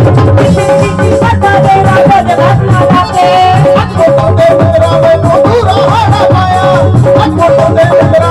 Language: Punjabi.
ਅੱਜ ਮੋਟੋ ਦੇ ਮੇਰਾ ਮੈਨੂੰ ਦੂਰਾ ਹਾਣਾ ਪਾਇਆ ਅੱਜ ਮੋਟੋ ਦੇ ਮੇਰਾ